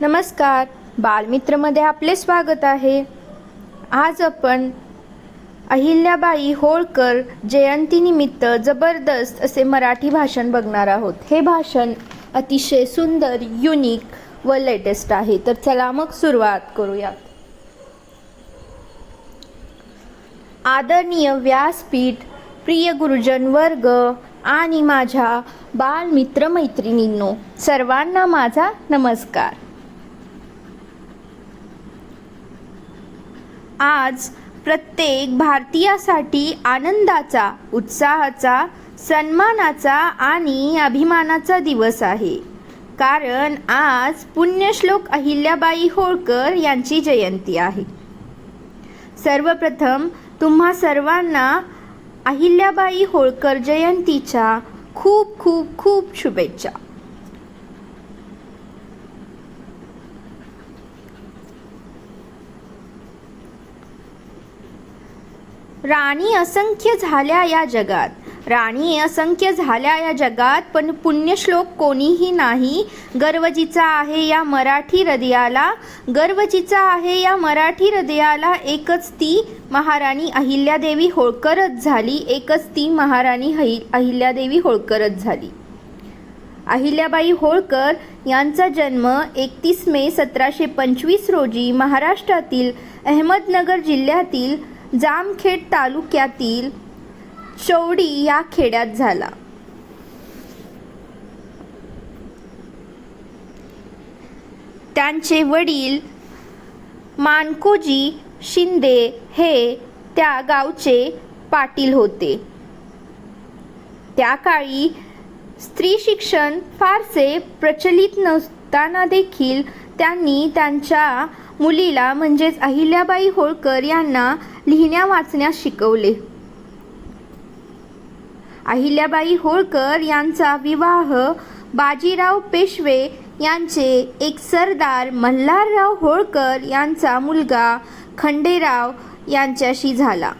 नमस्कार. बालमित्रमध्ये आपले स्वागत आहे. आज आपण अहिल्याबाई होळकर जयंतीनिमित्त जबरदस्त असे मराठी भाषण बघणार आहोत. हे भाषण अतिशय सुंदर युनिक व लेटेस्ट आहे. तर चला मग सुरुवात करूयात. आदरणीय व्यासपीठ प्रिय गुरुजन वर्ग आणि माझ्या बालमित्र मैत्रिणींनो सर्वांना माझा नमस्कार. आज प्रत्येक भारतीयासाठी आनंदाचा उत्साहाचा सन्मानाचा आणि अभिमानाचा दिवस आहे. कारण आज पुण्यश्लोक अहिल्याबाई होळकर यांची जयंती आहे. सर्वप्रथम तुम्हा सर्वांना अहिल्याबाई होळकर जयंतीच्या खूप खूप खूप शुभेच्छा. राणी असंख्य झाल्या या जगात. राणी असंख्य झाल्या या जगात पण पुण्यश्लोक कोणीही नाही. गर्वजीचा आहे या मराठी हृदयाला. गर्वजीचा आहे या मराठी हृदयाला एकच ती महाराणी अहिल्यादेवी होळकरच झाली. एकच ती महाराणी हि अहिल्यादेवी होळकरच झाली. अहिल्याबाई होळकर यांचा जन्म एकतीस मे सतराशे पंचवीस रोजी महाराष्ट्रातील अहमदनगर जिल्ह्यातील जामखेड तालुक्यातील चौडी या खेड्यात झाला. त्यांचे वडील मानकोजी शिंदे हे त्या गावचे पाटील होते. त्या काळी स्त्री शिक्षण फारसे प्रचलित नसताना देखील त्यांनी त्यांच्या मुलीला म्हणजेच अहिल्याबाई होळकर यांना लिहिण्या वाचण्यास शिकवले. अहिल्याबाई होळकर यांचा विवाह बाजीराव पेशवे यांचे एक सरदार मल्हारराव होळकर यांचा मुलगा खंडेराव यांच्याशी झाला.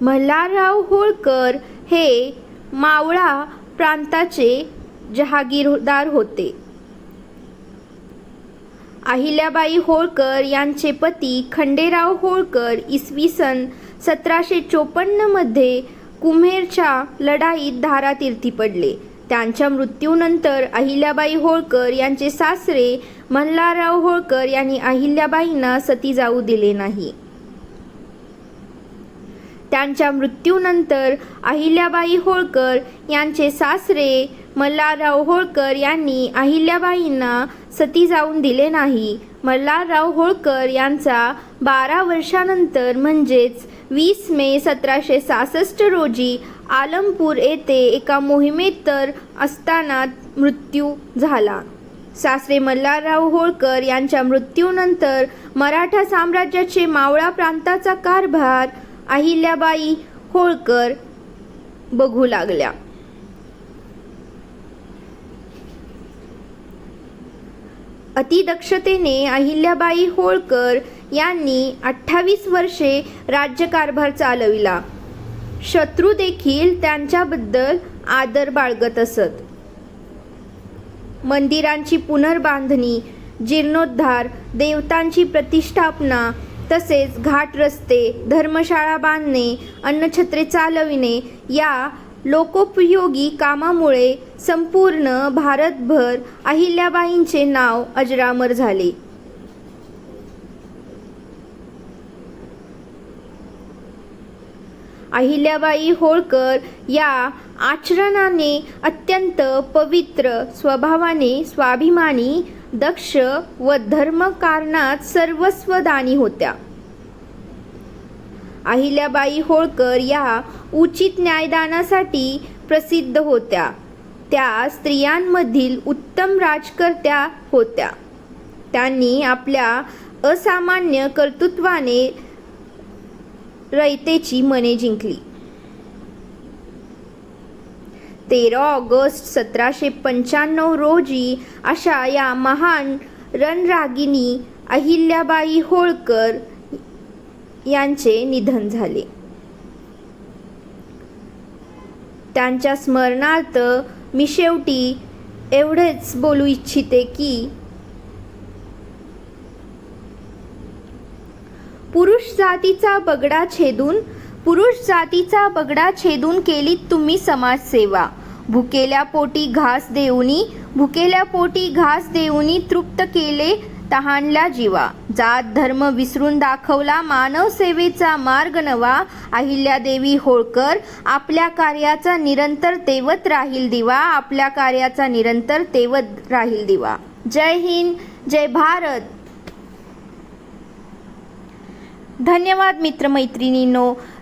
मल्हारराव होळकर हे मावळा प्रांताचे जहागीरदार होते. अहिल्याबाई होळकर यांचे पती खंडेराव होळकर इसवी सन सतराशे चोपन्नमध्ये कुम्हेरच्या लढाईत धारातीर्थी पडले. त्यांच्या मृत्यूनंतर अहिल्याबाई होळकर यांचे सासरे मल्हारराव होळकर यांनी अहिल्याबाईंना सती जाऊ दिले नाही. त्यांच्या मृत्यूनंतर अहिल्याबाई होळकर यांचे सासरे मल्हारराव होळकर यांनी अहिल्याबाईंना सती जाऊन दिले नाही. मल्हारराव होळकर यांचा बारा वर्षानंतर म्हणजेच वीस मे सतराशे सहासष्ट रोजी आलमपूर येथे एका मोहिमेत तर असताना मृत्यू झाला. सासरे मल्हारराव होळकर यांच्या मृत्यूनंतर मराठा साम्राज्याचे मावळा प्रांताचा कारभार अहिल्याबाई होळकर बघू लागल्या. अतिदक्षतेने अहिल्याबाई होळकर यांनी अठ्ठावीस वर्षे राज्यकारभार चालविला. शत्रू देखील त्यांच्याबद्दल आदर बाळगत असत. मंदिरांची पुनर्बांधणी जीर्णोद्धार देवतांची प्रतिष्ठापना तसेच घाट रस्ते धर्मशाळा बांधणे अन्नछत्रे चालविणे या लोकोपयोगी कामामुळे संपूर्ण भारतभर अहिल्याबाईंचे नाव अजरामर झाले. अहिल्याबाई होळकर या आचरणाने अत्यंत पवित्र स्वभावाने स्वाभिमानी दक्ष व धर्मकारणात सर्वस्वदानी होत्या. अहिल्याबाई होळकर या उचित न्यायदानासाठी प्रसिद्ध होत्या. त्या स्त्रियांमधील उत्तम राजकर्त्या होत्या. त्यांनी आपल्या असामान्य कर्तृत्वाने रयतेची मने जिंकली. तेरा ऑगस्ट सतराशे पंच्याण्णव रोजी अशा या महान रणरागिनी अहिल्याबाई होळकर यांचे निधन झाले. त्यांच्या स्मरणार्थ मी शेवटी एवढेच बोलू इच्छिते की पुरुष जातीचा बगडा छेदून पुरुष जातीचा बगडा छेदून केलीत तुम्ही समाजसेवा. भुकेल्या पोटी घास देऊनी भुकेल्या पोटी घास देऊनी तृप्त केले तहानला जीवा. जात धर्म विसरून दाखवला मानव सेवेचा मार्ग नवा. अहिल्यादेवी होळकर आपल्या कार्याचा निरंतर तेवत राहील दिवा. आपल्या कार्याचा निरंतर तेवत राहील दिवा. जय हिंद जय भारत. धन्यवाद मित्रमैत्रिणींनो.